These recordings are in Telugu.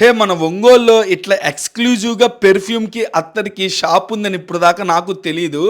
హే మన ఒంగోలులో ఇట్లా ఎక్స్క్లూజివ్గా పెర్ఫ్యూమ్కి అత్తరికి షాప్ ఉందని ఇప్పుడు దాకా నాకు తెలియదు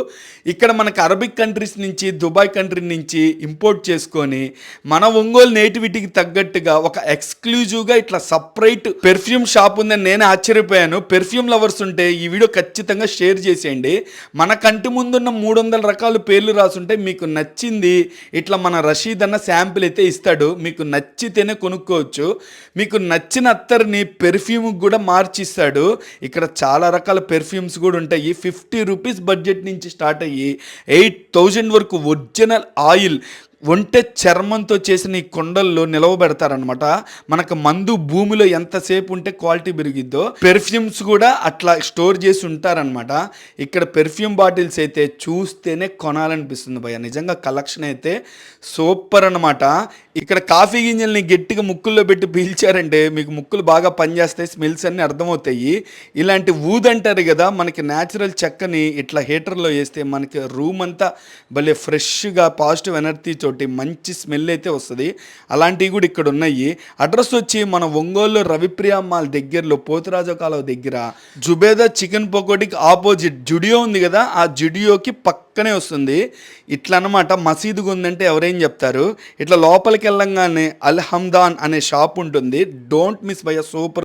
ఇక్కడ మనకు అరబిక్ కంట్రీస్ నుంచి దుబాయ్ కంట్రీ నుంచి ఇంపోర్ట్ చేసుకొని మన ఒంగోలు నేటివిటీకి తగ్గట్టుగా ఒక ఎక్స్క్లూజివ్గా ఇట్లా సపరేట్ పెర్ఫ్యూమ్ షాప్ ఉందని నేను ఆశ్చర్యపోయాను. పెర్ఫ్యూమ్ లవర్స్ ఉంటే ఈ వీడియో ఖచ్చితంగా షేర్ చేసేయండి. మన కంటి ముందున్న మూడు వందల రకాల పేర్లు రాసుంటే మీకు నచ్చింది. ఇట్లా మన రషీద్ అన్న శాంపిల్ అయితే ఇస్తాడు. మీకు నచ్చితేనే కొనుక్కోవచ్చు. మీకు నచ్చిన అత్తర్ని పెర్ఫ్యూమ్ కూడా మార్చిస్తాడు. ఇక్కడ చాలా రకాల పెర్ఫ్యూమ్స్ కూడా ఉంటాయి. ఫిఫ్టీ రూపీస్ బడ్జెట్ నుంచి స్టార్ట్ అయ్యి ఎయిట్ థౌజండ్ వరకు ఒరిజినల్ ఆయిల్ ఒంటె చర్మంతో చేసిన ఈ కొండల్లో నిలవబెడతారనమాట మనకు మందు భూమిలో ఎంతసేపు ఉంటే క్వాలిటీ పెరిగిద్దో పెర్ఫ్యూమ్స్ కూడా అట్లా స్టోర్ చేసి ఉంటారనమాట ఇక్కడ పెర్ఫ్యూమ్ బాటిల్స్ అయితే చూస్తేనే కొనాలనిపిస్తుంది భయ నిజంగా కలెక్షన్ అయితే సూపర్ అనమాట ఇక్కడ కాఫీ గింజల్ని గట్టిగా ముక్కుల్లో పెట్టి పీల్చారంటే మీకు ముక్కులు బాగా పనిచేస్తాయి స్మెల్స్ అన్నీ అర్థమవుతాయి. ఇలాంటి ఊద్ అంటారు కదా మనకి న్యాచురల్ చెక్కని ఇట్లా హీటర్లో వేస్తే మనకి రూమ్ అంతా భలే ఫ్రెష్గా పాజిటివ్ ఎనర్జీ తోటి మంచి స్మెల్ అయితే వస్తుంది. అలాంటివి కూడా ఇక్కడ ఉన్నాయి. అడ్రస్ వచ్చి మన ఒంగోలు రవిప్రియ మాల్ దగ్గరలో పోతురాజు కాలువ దగ్గర. జుబేదా చికెన్ పకోడీకి ఆపోజిట్ జుడియో ఉంది కదా ఆ జుడియోకి పక్కనే వస్తుంది. ఇట్లా అనమాట మసీదుగా ఉందంటే ఎవరేం చెప్తారు? ఇట్లా లోపలికి వెళ్ళంగానే అల్హమ్దాన్ అనే షాప్ ఉంటుంది. Don't miss by super